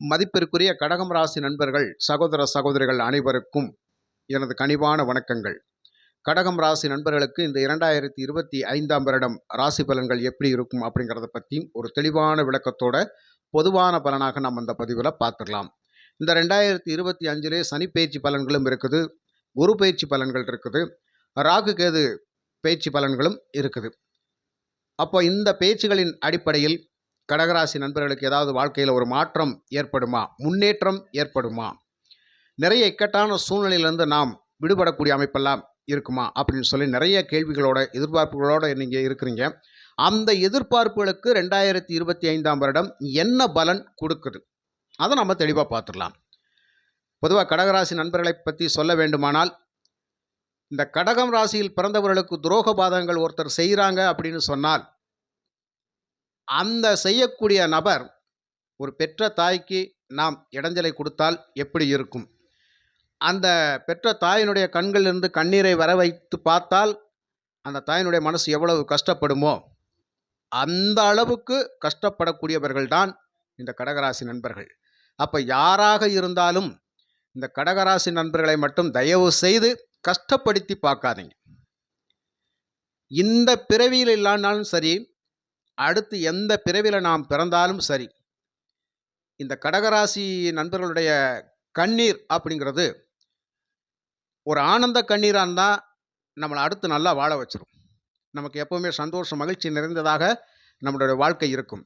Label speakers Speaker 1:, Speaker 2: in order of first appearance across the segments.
Speaker 1: மதிப்பிற்குரிய கடகம் ராசி நண்பர்கள் சகோதர சகோதரிகள் அனைவருக்கும் எனது கனிவான வணக்கங்கள். கடகம் ராசி நண்பர்களுக்கு இந்த இரண்டாயிரத்தி இருபத்தி ஐந்தாம் வருடம் ராசி பலன்கள் எப்படி இருக்கும் அப்படிங்கிறத பற்றி ஒரு தெளிவான விளக்கத்தோட பொதுவான பலனாக நம்ம இந்த பதிவில் பார்த்துடலாம். இந்த ரெண்டாயிரத்தி இருபத்தி அஞ்சிலே சனி பயிற்சி பலன்களும் இருக்குது குரு பயிற்சி பலன்கள் இருக்குது ராகு கேது பயிற்சி பலன்களும் இருக்குது. அப்போ இந்த பேச்சுகளின் அடிப்படையில் கடகராசி நண்பர்களுக்கு ஏதாவது வாழ்க்கையில் ஒரு மாற்றம் ஏற்படுமா? முன்னேற்றம் ஏற்படுமா? நிறைய இக்கட்டான சூழ்நிலையிலேருந்து நாம் விடுபடக்கூடிய அமைப்பெல்லாம் இருக்குமா? அப்படின்னு சொல்லி நிறைய கேள்விகளோட எதிர்பார்ப்புகளோட நீங்கள் இருக்கிறீங்க. அந்த எதிர்பார்ப்புகளுக்கு ரெண்டாயிரத்தி இருபத்தி ஐந்தாம் வருடம் என்ன பலன் கொடுக்குது? அதை நம்ம தெளிவாக பார்த்துடலாம். பொதுவாக கடகராசி நண்பர்களை பற்றி சொல்ல வேண்டுமானால் இந்த கடகம் ராசியில் பிறந்தவர்களுக்கு துரோக பாதங்கள் ஒருத்தர் செய்கிறாங்க அப்படின்னு சொன்னால் அந்த செய்யக்கூடிய நபர் ஒரு பெற்ற தாய்க்கு நாம் இடைஞ்சலை கொடுத்தால் எப்படி இருக்கும்? அந்த பெற்ற தாயினுடைய கண்களிலிருந்து கண்ணீரை வர வைத்து பார்த்தால் அந்த தாயினுடைய மனசு எவ்வளவு கஷ்டப்படுமோ? அந்த அளவுக்கு கஷ்டப்படக்கூடியவர்கள்தான் இந்த கடகராசி நண்பர்கள். அப்போ யாராக இருந்தாலும் இந்த கடகராசி நண்பர்களை மட்டும் தயவு செய்து கஷ்டப்படுத்தி பார்க்காதீங்க. இந்த பிறவியில் இல்லைனாலும் சரி அடுத்து எந்த பிறவியில் நாம் பிறந்தாலும் சரி இந்த கடகராசி நண்பர்களுடைய கண்ணீர் அப்படிங்கிறது ஒரு ஆனந்த கண்ணீராக இருந்தால் நம்மளை அடுத்து நல்லா வாழ வச்சிடும் நமக்கு எப்போவுமே சந்தோஷம் மகிழ்ச்சி நிறைந்ததாக நம்மளுடைய வாழ்க்கை இருக்கும்.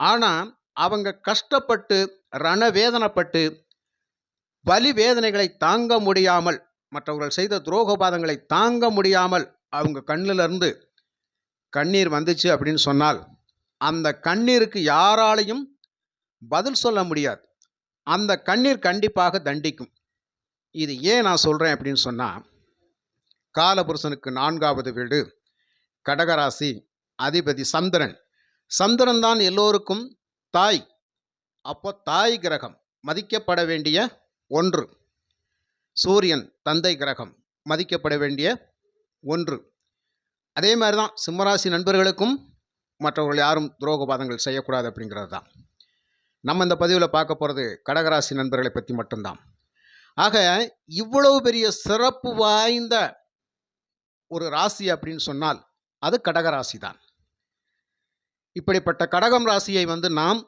Speaker 1: ஆனால் அவங்க கஷ்டப்பட்டு ரணவேதனைப்பட்டு வலி வேதனைகளை தாங்க முடியாமல் மற்றவர்கள் செய்த துரோகபாதங்களை தாங்க முடியாமல் அவங்க கண்ணிலிருந்து கண்ணீர் வந்துச்சு அப்படின்னு சொன்னால் அந்த கண்ணீருக்கு யாராலையும் பதில் சொல்ல முடியாது. அந்த கண்ணீர் கண்டிப்பாக தண்டிக்கும். இது ஏன் நான் சொல்கிறேன் அப்படின்னு சொன்னால் காலபுருஷனுக்கு நான்காவது வீடு கடகராசி அதிபதி சந்திரன். சந்திரன் தான் எல்லோருக்கும் தாய். அப்போ தாய் கிரகம் மதிக்கப்பட வேண்டிய ஒன்று. சூரியன் தந்தை கிரகம் மதிக்கப்பட வேண்டிய ஒன்று. அதே மாதிரி தான் சிம்மராசி நண்பர்களுக்கும் மற்றவர்கள் யாரும் துரோகபாதங்கள் செய்யக்கூடாது அப்படிங்கிறது தான் நம்ம இந்த பதிவில் பார்க்க போகிறது கடகராசி நண்பர்களை பற்றி மட்டும்தான். ஆக இவ்வளவு பெரிய சிறப்பு வாய்ந்த ஒரு ராசி அப்படின்னு சொன்னால் அது கடகராசி தான் இப்படிப்பட்ட கடகம் ராசியை வந்து நாம்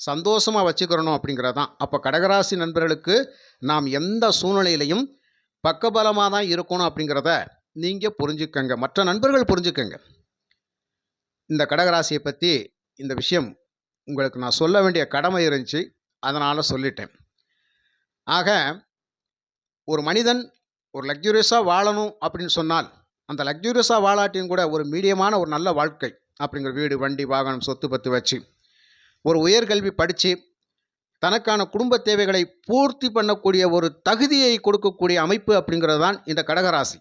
Speaker 1: சந்தோஷமாக வச்சுக்கிறணும் அப்படிங்கிறது தான் அப்போ கடகராசி நண்பர்களுக்கு நாம் எந்த சூழ்நிலையிலையும் பக்கபலமாக தான் இருக்கணும் அப்படிங்கிறத நீங்கள் புரிஞ்சுக்கங்க. மற்ற நண்பர்கள் புரிஞ்சுக்கங்க. இந்த கடகராசியை பற்றி இந்த விஷயம் உங்களுக்கு நான் சொல்ல வேண்டிய கடமை இருந்துச்சு. அதனால் சொல்லிட்டேன். ஆக ஒரு மனிதன் ஒரு லக்ஸூரியஸாக வாழணும் அப்படின்னு சொன்னால் அந்த லக்ஸூரியஸாக வாழாட்டியும் கூட ஒரு மீடியமான ஒரு நல்ல வாழ்க்கை அப்படிங்கிற வீடு வண்டி வாகனம் சொத்து பத்து வச்சு ஒரு உயர்கல்வி படித்து தனக்கான குடும்ப தேவைகளை பூர்த்தி பண்ணக்கூடிய ஒரு தகுதியை கொடுக்கக்கூடிய அமைப்பு அப்படிங்கிறது தான் இந்த கடகராசி.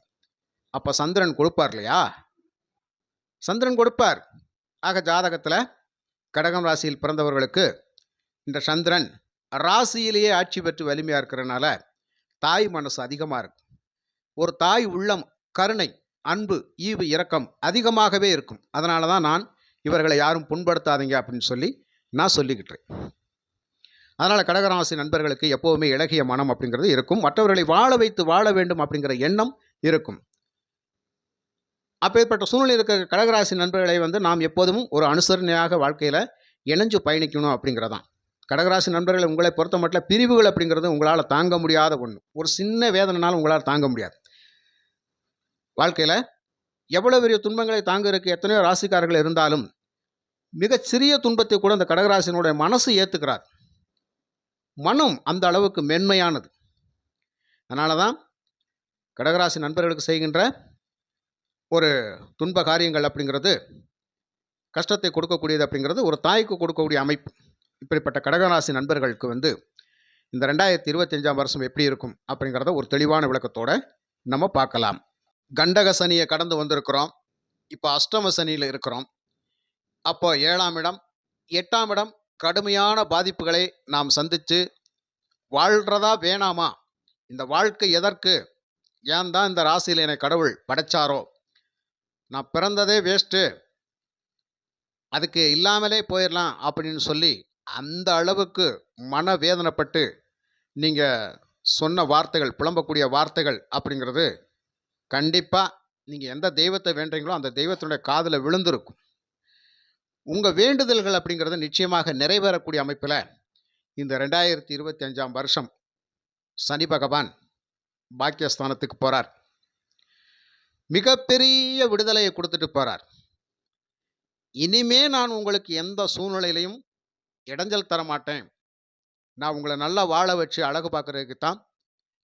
Speaker 1: அப்போ சந்திரன் கொடுப்பார் இல்லையா? சந்திரன் கொடுப்பார். ஆக ஜாதகத்தில் கடகம் ராசியில் பிறந்தவர்களுக்கு இந்த சந்திரன் ராசியிலேயே ஆட்சி பெற்று வலிமையாக இருக்கிறனால தாய் மனசு அதிகமாக இருக்கும் ஒரு தாய் உள்ளம் கருணை அன்பு ஈவு இரக்கம் அதிகமாகவே இருக்கும். அதனால தான் நான் இவர்களை யாரும் புண்படுத்தாதீங்க அப்படின்னு சொல்லி நான் சொல்லிக்கிட்டேன் அதனால் கடகராசி நண்பர்களுக்கு எப்போவுமே இலகிய மனம் அப்படிங்கிறது இருக்கும். மற்றவர்களை வாழ வைத்து வாழ வேண்டும் அப்படிங்கிற எண்ணம் இருக்கும். அப்பேற்பட்ட சூழ்நிலை இருக்கிற கடகராசி நண்பர்களை வந்து நாம் எப்போதும் ஒரு அனுசரணையாக வாழ்க்கையில் இணைஞ்சு பயணிக்கணும் அப்படிங்கிறதான். கடகராசி நண்பர்களை உங்களை பொறுத்த மட்டும் பிரிவுகள் அப்படிங்கிறது உங்களால் தாங்க முடியாத ஒன்று ஒரு சின்ன வேதனைனாலும் உங்களால் தாங்க முடியாது. வாழ்க்கையில் எவ்வளோ பெரிய துன்பங்களை தாங்குறதுக்கு எத்தனையோ ராசிக்காரர்கள் இருந்தாலும் மிகச்சிறிய துன்பத்தை கூட அந்த கடகராசினுடைய மனசு ஏற்றுக்கிறார் மனம் அந்த அளவுக்கு மென்மையானது. அதனால தான் கடகராசி நண்பர்களுக்கு செய்கின்ற ஒரு துன்ப காரியங்கள் அப்படிங்கிறது கஷ்டத்தை கொடுக்கக்கூடியது அப்படிங்கிறது ஒரு தாய்க்கு கொடுக்கக்கூடிய அமைப்பு. இப்படிப்பட்ட கடகராசி நண்பர்களுக்கு வந்து இந்த ரெண்டாயிரத்தி இருபத்தஞ்சாம் வருஷம் எப்படி இருக்கும் அப்படிங்கிறத ஒரு தெளிவான விளக்கத்தோடு நம்ம பார்க்கலாம். கண்டக சனியை கடந்து வந்திருக்கிறோம். இப்போ அஷ்டம சனியில் இருக்கிறோம். அப்போ ஏழாம் இடம் எட்டாம் இடம் கடுமையான பாதிப்புகளை நாம் சந்தித்து வாழ்கிறதா வேணாமா? இந்த வாழ்க்கை எதற்கு? ஏன் தான் இந்த ராசியில் என்னை கடவுள் படைச்சாரோ? நான் பிறந்ததே வேஸ்ட்டு அதுக்கு இல்லாமலே போயிடலாம் அப்படின்னு சொல்லி அந்த அளவுக்கு மனவேதனைப்பட்டு நீங்கள் சொன்ன வார்த்தைகள், புலம்பக்கூடிய வார்த்தைகள் அப்படிங்கிறது கண்டிப்பாக நீங்கள் எந்த தெய்வத்தை வேண்டுறீங்களோ, அந்த தெய்வத்தினுடைய காதில் விழுந்திருக்கும். உங்கள் வேண்டுதல்கள் அப்படிங்கிறது நிச்சயமாக நிறைவேறக்கூடிய அமைப்பில் இந்த 2025ஆம் வருஷம் சனி பகவான் பாக்கியஸ்தானத்துக்கு போகிறார் மிகப்பெரிய விடுதலையை கொடுத்துட்டு போறார். இனிமே நான் உங்களுக்கு எந்த சூழ்நிலையிலையும் இடைஞ்சல் தரமாட்டேன். நான் உங்களை நல்லா வாழ வச்சு அழகு பார்க்கறதுக்கு தான்,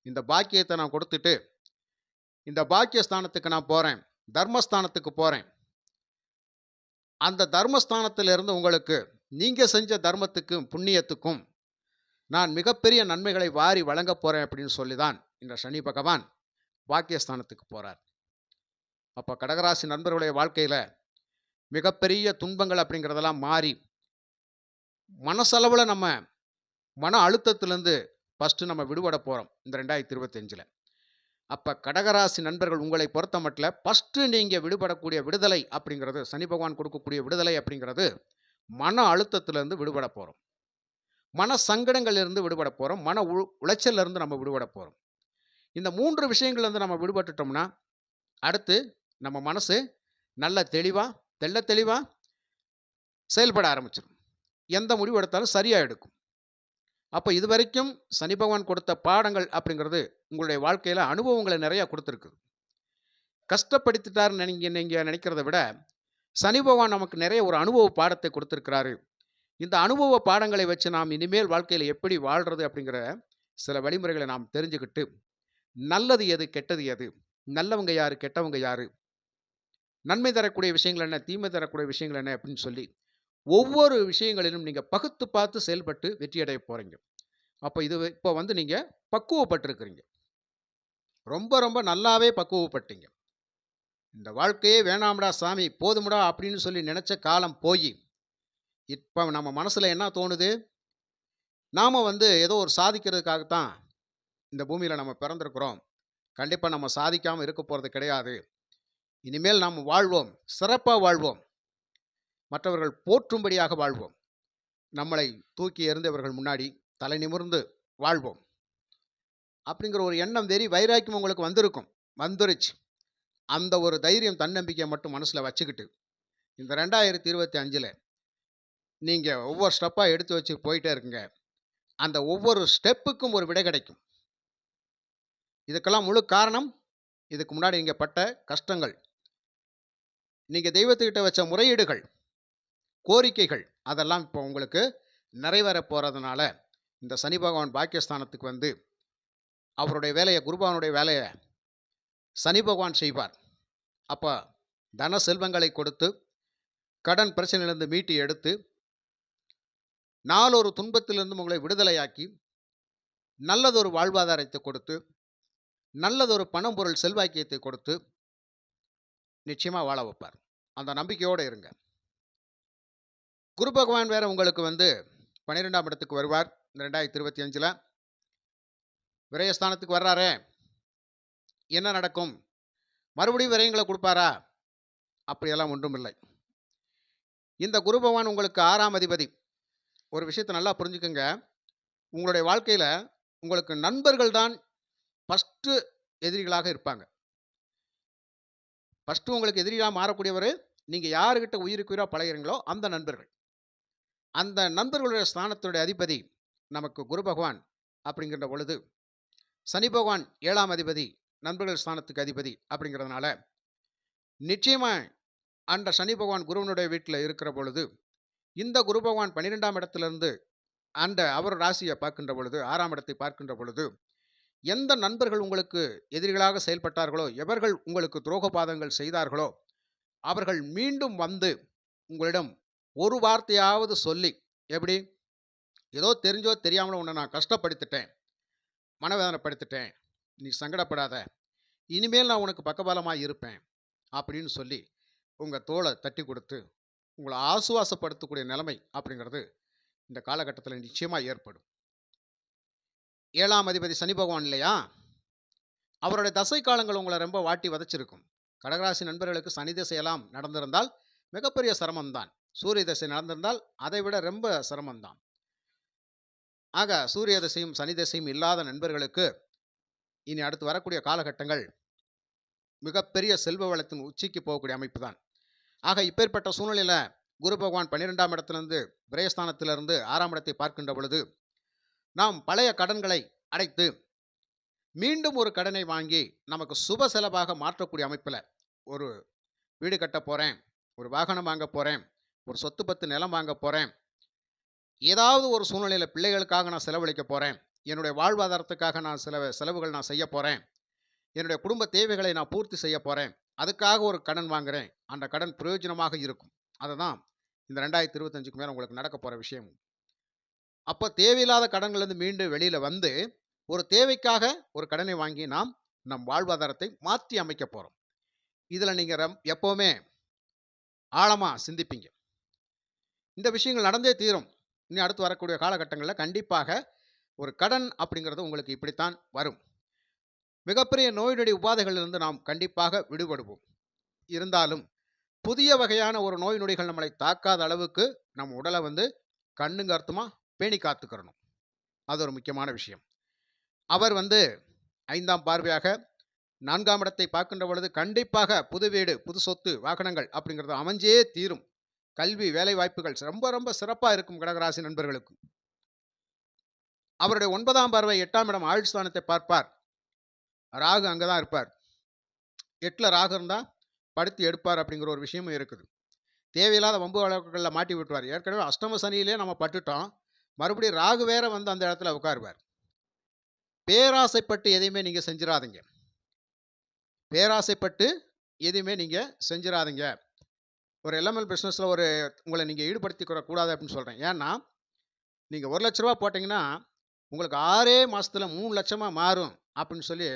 Speaker 1: இந்த பாக்கியத்தை நான் கொடுத்துட்டு இந்த பாக்கியஸ்தானத்துக்கு நான் போறேன். தர்மஸ்தானத்துக்கு போறேன். அந்த தர்மஸ்தானத்திலிருந்து உங்களுக்கு நீங்க செஞ்ச தர்மத்துக்கும், புண்ணியத்துக்கும் நான் மிகப்பெரிய நன்மைகளை வாரி வழங்கப் போறேன் அப்படின்னு சொல்லி தான், இந்த சனி பகவான் பாக்கியஸ்தானத்துக்கு போறார். அப்போ கடகராசி நண்பர்களுடைய வாழ்க்கையில் மிகப்பெரிய துன்பங்கள் அப்படிங்கிறதெல்லாம் மாறி, மனசளவில் நம்ம மன அழுத்தத்திலிருந்து ஃபஸ்ட்டு நம்ம விடுபட போகிறோம் இந்த ரெண்டாயிரத்து இருபத்தஞ்சில் அப்போ கடகராசி நண்பர்கள் உங்களை பொறுத்தமட்டில ஃபஸ்ட்டு நீங்கள் விடுபடக்கூடிய விடுதலை அப்படிங்கிறது, சனி பகவான் கொடுக்கக்கூடிய விடுதலை அப்படிங்கிறது, மன அழுத்தத்திலேருந்து விடுபட போகிறோம் மன சங்கடங்கள்லேருந்து விடுபட போகிறோம் மன உ உளைச்சல்ல இருந்து நம்ம விடுபட போகிறோம் இந்த மூன்று விஷயங்கள்லேருந்து நம்ம விடுபட்டுட்டோம்னா, அடுத்து நம்ம மனசு நல்ல தெளிவாக தெள்ள தெளிவாக செயல்பட ஆரம்பிச்சிடும் எந்த முடிவு எடுத்தாலும் சரியாக எடுக்கும். இது இதுவரைக்கும் சனி பகவான் கொடுத்த பாடங்கள் அப்படிங்கிறது, உங்களுடைய வாழ்க்கையில் அனுபவங்களை நிறையா கொடுத்துருக்கு கஷ்டப்படுத்திட்டாருன்னு நீங்கள் நீங்கள் நினைக்கிறத விட, சனி பகவான் நமக்கு நிறைய ஒரு அனுபவ பாடத்தை கொடுத்துருக்கிறாரு இந்த அனுபவ பாடங்களை வச்சு நாம் இனிமேல் வாழ்க்கையில் எப்படி வாழ்கிறது அப்படிங்கிற சில வழிமுறைகளை நாம் தெரிஞ்சுக்கிட்டு, நல்லது எது? கெட்டது எது? நல்லவங்க யார் கெட்டவங்க யார் நன்மை தரக்கூடிய விஷயங்கள் என்ன? தீமை தரக்கூடிய விஷயங்கள் என்ன? அப்படின்னு சொல்லி, ஒவ்வொரு விஷயங்களிலும் நீங்கள் பகுத்து பார்த்து செயல்பட்டு வெற்றி அடைய அப்போ இது இப்போ வந்து நீங்கள் பக்குவப்பட்டிருக்கிறீங்க. ரொம்ப ரொம்ப நல்லாவே பக்குவப்பட்டீங்க. இந்த வாழ்க்கையே வேணாம்டா சாமி, போதும்டா அப்படின்னு சொல்லி நினச்ச காலம் போய் இப்போ நம்ம மனசில் என்ன தோணுது? நாம் வந்து ஏதோ ஒரு சாதிக்கிறதுக்காக தான் இந்த பூமியில் நம்ம பிறந்திருக்கிறோம். கண்டிப்பாக நம்ம சாதிக்காமல் இருக்க போகிறது கிடையாது. இனிமேல் நாம் வாழ்வோம். சிறப்பாக வாழ்வோம். மற்றவர்கள் போற்றும்படியாக வாழ்வோம். நம்மளை தூக்கி எறிந்தவர்கள் முன்னாடி தலை நிமிர்ந்து வாழ்வோம். அப்படிங்கிற ஒரு எண்ணம், வெறி, வைராக்கியம் உங்களுக்கு வந்திருக்கும். வந்துருச்சு. அந்த ஒரு தைரியம், தன்னம்பிக்கையை மட்டும் மனசில் வச்சுக்கிட்டு, இந்த ரெண்டாயிரத்து இருபத்தி அஞ்சில் நீங்கள் ஒவ்வொரு ஸ்டெப்பாக எடுத்து வச்சு போயிட்டே இருக்குங்க. அந்த ஒவ்வொரு ஸ்டெப்புக்கும் ஒரு விடை கிடைக்கும். இதுக்கெல்லாம் முழு காரணம், இதுக்கு முன்னாடி இங்கே பட்ட கஷ்டங்கள். நீங்கள் தெய்வத்துக்கிட்ட வச்ச முறையீடுகள், கோரிக்கைகள் அதெல்லாம் இப்போ உங்களுக்கு நிறைவேற போகிறதுனால இந்த சனி பகவான் பாக்கியஸ்தானத்துக்கு வந்து, அவருடைய வேலையை குருபானுடைய வேலையை சனி பகவான் செய்வார். அப்போ தன செல்வங்களை கொடுத்து, கடன் பிரச்சனையிலிருந்து மீட்டி எடுத்து, நாளொரு துன்பத்திலிருந்து உங்களை விடுதலையாக்கி, நல்லதொரு வாழ்வாதாரத்தை கொடுத்து, நல்லதொரு பணம், பொருள், செல்வாக்கியத்தை கொடுத்து, நிச்சயமா வாழ வைப்பார். அந்த நம்பிக்கையோட இருங்க. குரு பகவான் வேற உங்களுக்கு வந்து 12ஆம் இடத்துக்கு வருவார். இந்த 2025ல. விரயஸ்தானத்துக்கு வர்றாரே! என்ன நடக்கும்? மறுபடியும் விரயங்களை கொடுப்பாரா அப்படியெல்லாம் ஒன்றும் இல்லை இந்த குரு பகவான் உங்களுக்கு ஆறாம் அதிபதி. ஒரு விஷயத்தை நல்லா புரிஞ்சுக்கங்க. உங்களுடைய வாழ்க்கையில உங்களுக்கு நண்பர்கள் தான் ஃபர்ஸ்ட்டு எதிரிகளாக இருப்பாங்க. ஃபஸ்ட்டு உங்களுக்கு எதிரியாக மாறக்கூடியவர் நீங்க யாருக்கிட்ட உயிருக்கு உயிரா பழகுறீங்களோ அந்த நண்பர்கள். அந்த நண்பர்களுடைய ஸ்தானத்துடைய அதிபதி நமக்கு குரு பகவான் அப்படிங்கிற பொழுது, சனி பகவான் ஏழாம் அதிபதி, நண்பர்கள் ஸ்தானத்துக்கு அதிபதி அப்படிங்கிறதுனால, நிச்சயமா அந்த சனி பகவான் குருவனுடைய வீட்டில் இருக்கிற பொழுது, இந்த குரு பகவான் பன்னிரெண்டாம் இடத்துலேருந்து அந்த அவர் ராசியை பார்க்கின்ற பொழுது, ஆறாம் இடத்தை பார்க்கின்ற பொழுது, எந்த நண்பர்கள் உங்களுக்கு எதிரிகளாக செயல்பட்டார்களோ, எவர்கள் உங்களுக்கு துரோகபாதங்கள் செய்தார்களோ, அவர்கள் மீண்டும் வந்து உங்களிடம் ஒரு வார்த்தையாவது சொல்லி, எப்படி? ஏதோ தெரிஞ்சோ தெரியாமலோ உன்னை நான் கஷ்டப்படுத்திட்டேன். மனவேதனைப்படுத்திட்டேன். நீ சங்கடப்படாத. இனிமேல் நான் உனக்கு பக்கபலமாக இருப்பேன். அப்படின்னு சொல்லி, உங்கள் தோளை தட்டி கொடுத்து உங்களை ஆசுவாசப்படுத்தக்கூடிய நிலைமை அப்படிங்கிறது, இந்த காலகட்டத்தில் நிச்சயமாக ஏற்படும். ஏழாம் அதிபதி சனி பகவான் இல்லையா? அவருடைய தசை காலங்கள் உங்களை ரொம்ப வாட்டி வதைச்சிருக்கும். கடகராசி நண்பர்களுக்கு சனி திசையெல்லாம் நடந்திருந்தால், மிகப்பெரிய சிரமம் தான். சூரிய திசை நடந்திருந்தால், அதை விட ரொம்ப சிரமம் தான். ஆக சூரிய திசையும் சனி திசையும் இல்லாத நண்பர்களுக்கு இனி அடுத்து வரக்கூடிய காலகட்டங்கள் மிகப்பெரிய செல்வ வளத்தின் உச்சிக்கு போகக்கூடிய அமைப்பு தான் ஆக இப்பேற்பட்ட சூழ்நிலையில் குரு பகவான் பன்னிரெண்டாம் இடத்திலிருந்து பிரயஸ்தானத்திலிருந்து ஆறாம் இடத்தை பார்க்கின்ற பொழுது நாம் பழைய கடன்களை அடைத்து மீண்டும் ஒரு கடனை வாங்கி நமக்கு சுப செலவாக மாற்றக்கூடிய அமைப்பில் ஒரு வீடு கட்ட போகிறேன் ஒரு வாகனம் வாங்க போகிறேன் ஒரு சொத்து பத்து நிலம் வாங்க போகிறேன் ஏதாவது ஒரு சூழ்நிலையில் பிள்ளைகளுக்காக நான் செலவழிக்க போகிறேன் என்னுடைய வாழ்வாதாரத்துக்காக நான் சில செலவுகள் நான் செய்ய போகிறேன் என்னுடைய குடும்ப தேவைகளை நான் பூர்த்தி செய்ய போகிறேன் அதுக்காக ஒரு கடன் வாங்குறேன் அந்த கடன் பிரயோஜனமாக இருக்கும். அதை தான் இந்த ரெண்டாயிரத்தி இருபத்தஞ்சுக்கு மேலே உங்களுக்கு நடக்க போகிற விஷயம். அப்போ தேவையில்லாத கடன்கள்லேருந்து மீண்டும் வெளியில் வந்து ஒரு தேவைக்காக ஒரு கடனை வாங்கி நாம் நம் வாழ்வாதாரத்தை மாற்றி அமைக்க போகிறோம் இதில் நீங்கள் ரம் எப்போவுமே ஆழமாக சிந்திப்பீங்க. இந்த விஷயங்கள் நடந்தே தீரும். இனி அடுத்து வரக்கூடிய காலகட்டங்களில் கண்டிப்பாக ஒரு கடன் அப்படிங்கிறது உங்களுக்கு இப்படித்தான் வரும். மிகப்பெரிய நோயினுடைய உபாதைகளிலிருந்து நாம் கண்டிப்பாக விடுபடுவோம். இருந்தாலும் புதிய வகையான ஒரு நோய் நொடிகள் நம்மளை தாக்காத அளவுக்கு நம் உடலை வந்து கண்ணுங்க அர்த்தமாக பேணி காத்துக்கிறணும். அது ஒரு முக்கியமான விஷயம். அவர் வந்து ஐந்தாம் பார்வையாக நான்காம் இடத்தை பார்க்கின்ற பொழுது கண்டிப்பாக புது வீடு புது சொத்து வாகனங்கள் அப்படிங்கிறது அமைஞ்சே தீரும். கல்வி வேலை வாய்ப்புகள் ரொம்ப ரொம்ப சிறப்பாக இருக்கும் கடகராசி நண்பர்களுக்கு. அவருடைய ஒன்பதாம் பார்வை எட்டாம் இடம் ஆயுள்ஸ்தானத்தை பார்ப்பார். ராகு அங்கே தான் இருப்பார். எட்டில் ராகு இருந்தால் படுத்தி எடுப்பார் அப்படிங்கிற ஒரு விஷயமும் இருக்குது. தேவையில்லாத வம்பு வழக்குகளில் மாட்டி விட்டுவார் ஏற்கனவே அஷ்டம சனியிலே நம்ம பட்டுட்டோம். மறுபடியும் ராகு வேற வந்து அந்த இடத்துல உட்காருவார். பேராசைப்பட்டு எதையுமே நீங்கள் செஞ்சிடாதீங்க பேராசைப்பட்டு எதையுமே நீங்கள் செஞ்சிடாதீங்க ஒரு எல்எம்எல் பிஸ்னஸில் ஒரு உங்களை நீங்கள் ஈடுபடுத்தி கூடாது அப்படின்னு சொல்கிறேன் ஏன்னா நீங்கள் ஒரு லட்ச ரூபா போட்டிங்கன்னா உங்களுக்கு ஆறே மாதத்தில் மூணு லட்சமாக மாறும் அப்படின்னு சொல்லி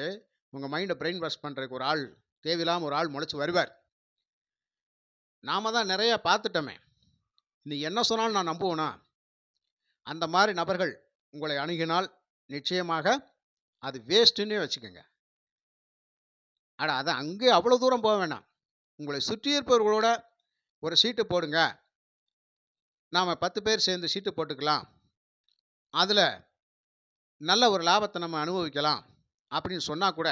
Speaker 1: உங்கள் மைண்டை பிரெயின் வாஷ் பண்ணுறதுக்கு ஒரு ஆள் தேவையில்லாமல் ஒரு ஆள் முளைச்சி வருவார். நாம தான் நிறைய பார்த்துட்டோமே. நீ என்ன சொன்னாலும் நான் நம்புவேனா? அந்த மாதிரி நபர்கள் உங்களை அணுகினால் நிச்சயமாக அது வேஸ்ட்டுன்னே வச்சுக்கோங்க. அட! அதை அங்கே அவ்வளோ தூரம் போக வேணாம். உங்களை சுற்றி இருப்பவர்களோட ஒரு சீட்டு போடுங்க. நாம் பத்து பேர் சேர்ந்து சீட்டு போட்டுக்கலாம். அதில் நல்ல ஒரு லாபத்தை நம்ம அனுபவிக்கலாம் அப்படின்னு சொன்னால் கூட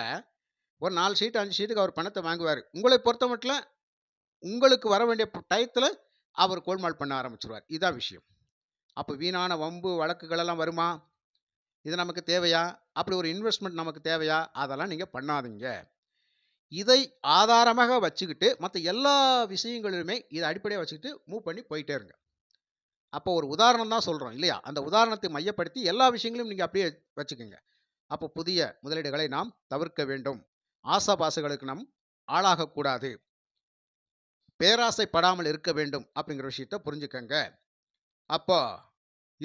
Speaker 1: ஒரு நாலு சீட்டு அஞ்சு சீட்டுக்கு அவர் பணத்தை வாங்குவார். உங்களை பொறுத்த மட்டும் உங்களுக்கு வர வேண்டிய டயத்தில் அவர் கோல்மால் பண்ண ஆரம்பிச்சிருவார். இதான் விஷயம். அப்போ வீணான வம்பு வழக்குகளெல்லாம் வருமா? இது நமக்கு தேவையா? அப்படி ஒரு இன்வெஸ்ட்மெண்ட் நமக்கு தேவையா? அதெல்லாம் நீங்கள் பண்ணாதீங்க. இதை ஆதாரமாக வச்சுக்கிட்டு மற்ற எல்லா விஷயங்களிலுமே இதை அடிப்படையாக வச்சுக்கிட்டு மூவ் பண்ணி போயிட்டே இருங்க. அப்போ ஒரு உதாரணம் தான் சொல்கிறோம் இல்லையா? அந்த உதாரணத்தை மையப்படுத்தி எல்லா விஷயங்களையும் நீங்கள் அப்படியே வச்சுக்கோங்க. அப்போ புதிய முதலீடுகளை நாம் தவிர்க்க வேண்டும். ஆசாபாசுகளுக்கு நாம் ஆளாகக்கூடாது. பேராசைப்படாமல் இருக்க வேண்டும் அப்படிங்கிற விஷயத்த புரிஞ்சுக்கங்க. அப்போ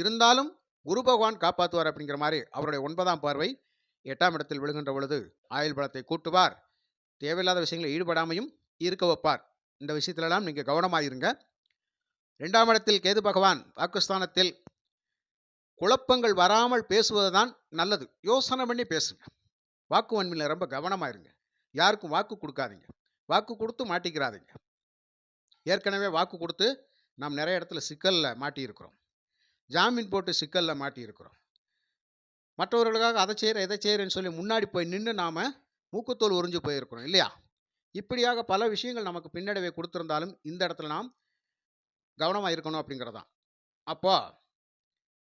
Speaker 1: இருந்தாலும் குரு பகவான் காப்பாற்றுவார் அப்படிங்கிற மாதிரி அவருடைய ஒன்பதாம் பார்வை எட்டாம் இடத்தில் விழுகின்ற பொழுது ஆயுள் பலத்தை கூட்டுவார். தேவையில்லாத விஷயங்களில் ஈடுபடாமையும் இருக்க வைப்பார். இந்த விஷயத்திலெல்லாம் நீங்கள் கவனமாக இருங்க. ரெண்டாம் இடத்தில் கேது பகவான் பாகிஸ்தானத்தில் குழப்பங்கள் வராமல் பேசுவது தான் நல்லது. யோசனை பண்ணி பேசுங்க. வாக்கு வன்மையில் ரொம்ப கவனமாக இருங்க. யாருக்கும் வாக்கு கொடுக்காதீங்க. வாக்கு கொடுத்து மாட்டிக்கிறாதீங்க. ஏற்கனவே வாக்கு கொடுத்து நாம் நிறைய இடத்துல சிக்கலில் மாட்டியிருக்கிறோம். ஜாமீன் போட்டு சிக்கலில் மாட்டியிருக்கிறோம். மற்றவர்களுக்காக அதை செய்கிற இதை செய்கிறேன்னு சொல்லி முன்னாடி போய் நின்று நாம் மூக்குத்தோல் உறிஞ்சு போயிருக்கிறோம் இல்லையா? இப்படியாக பல விஷயங்கள் நமக்கு பின்னடைவை கொடுத்துருந்தாலும் இந்த இடத்துல நாம் கவனமாக இருக்கணும் அப்படிங்கிறதான் அப்போ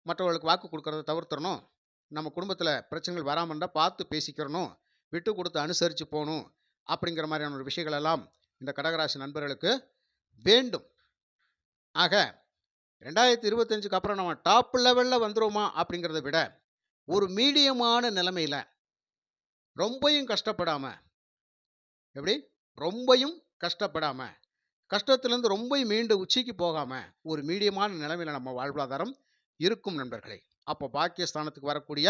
Speaker 1: மற்றவர்களுக்கு வாக்கு கொடுக்கறத தவிர்த்துறணும் நம்ம குடும்பத்தில் பிரச்சனைகள் வராமல் இருந்தால் பார்த்து பேசிக்கிறணும். விட்டு கொடுத்து அனுசரித்து போகணும் அப்படிங்கிற மாதிரியான ஒரு விஷயங்கள் எல்லாம் இந்த கடகராசி நண்பர்களுக்கு வேண்டும். ஆக ரெண்டாயிரத்தி இருபத்தஞ்சுக்கு அப்புறம் நம்ம டாப் லெவலில் வந்துடுவோமா அப்படிங்கிறத விட ஒரு மீடியமான நிலைமையில் ரொம்பையும் கஷ்டப்படாமல் எப்படி? ரொம்பையும் கஷ்டப்படாமல் கஷ்டத்துலேருந்து ரொம்பையும் மீண்டு உச்சிக்கு போகாமல் ஒரு மீடியமான நிலைமையில் நம்ம வாழ்வாதாரம் இருக்கும் நண்பர்களே. அப்போ பாக்கியஸ்தானத்துக்கு வரக்கூடிய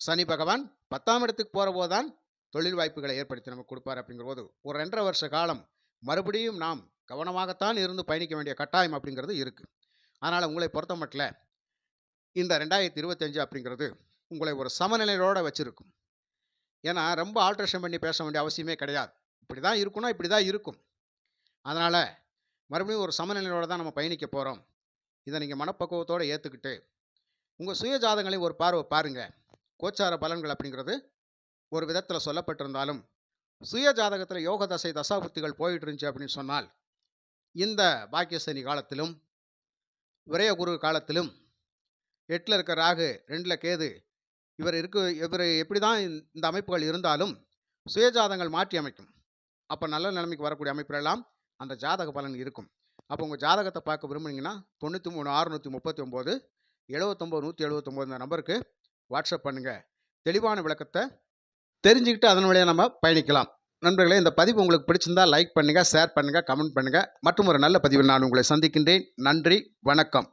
Speaker 1: சனி பகவான் பத்தாம் இடத்துக்கு போகிற போது தான் தொழில் வாய்ப்புகளை ஏற்படுத்தி நமக்கு கொடுப்பார் அப்படிங்கிற போது ஒரு ரெண்டரை வருஷ காலம் மறுபடியும் நாம் கவனமாகத்தான் இருந்து பயணிக்க வேண்டிய கட்டாயம் அப்படிங்கிறது இருக்குது அதனால் உங்களை பொறுத்த மட்டும் இந்த ரெண்டாயிரத்தி இருபத்தஞ்சு அப்படிங்கிறது உங்களை ஒரு சமநிலையோடு வச்சுருக்கும். ஏன்னா ரொம்ப ஆல்ட்ரேஷன் பண்ணி பேச வேண்டிய அவசியமே கிடையாது. இப்படி தான் இருக்கணும் இப்படி தான் இருக்கும். அதனால் மறுபடியும் ஒரு சமநிலையோடு தான் நம்ம பயணிக்க போகிறோம் இதை நீங்கள் மனப்பக்குவத்தோடு ஏற்றுக்கிட்டு உங்கள் சுய ஜாதகங்களையும் ஒரு பார்வை பாருங்கள் கோச்சார பலன்கள் அப்படிங்கிறது ஒரு விதத்தில் சொல்லப்பட்டிருந்தாலும் சுய ஜாதகத்தில் யோக தசை தசாபுத்திகள் போயிட்டு இருந்துச்சு அப்படின்னு சொன்னால் இந்த பாக்கியசனி காலத்திலும் விரயகுரு காலத்திலும் எட்டில் இருக்க ராகு ரெண்டில் கேது இவர் இருக்கு இவர் எப்படி தான் இந்த அமைப்புகள் இருந்தாலும் சுயஜாதங்கள் மாற்றி அமைக்கும். அப்போ நல்ல நிலைமைக்கு வரக்கூடிய அமைப்புகளெல்லாம் அந்த ஜாதக பலன் இருக்கும். அப்போ உங்கள் ஜாதகத்தை பார்க்க விரும்புனீங்கன்னா தொண்ணூற்றி மூணு அறுநூற்றி முப்பத்தி ஒம்பது எழுபத்தொம்போது நூற்றி எழுபத்தொம்போது இந்த நம்பருக்கு வாட்ஸ்அப் பண்ணுங்கள் தெளிவான விளக்கத்தை தெரிஞ்சுக்கிட்டு அதன் வழியாக நம்ம பயணிக்கலாம். நண்பர்களே இந்த பதிவு உங்களுக்கு பிடிச்சிருந்தா லைக் பண்ணுங்கள் ஷேர் பண்ணுங்கள் கமெண்ட் பண்ணுங்கள் மற்றும் ஒரு நல்ல பதிவில் நான் உங்களை சந்திக்கின்றேன். நன்றி வணக்கம்.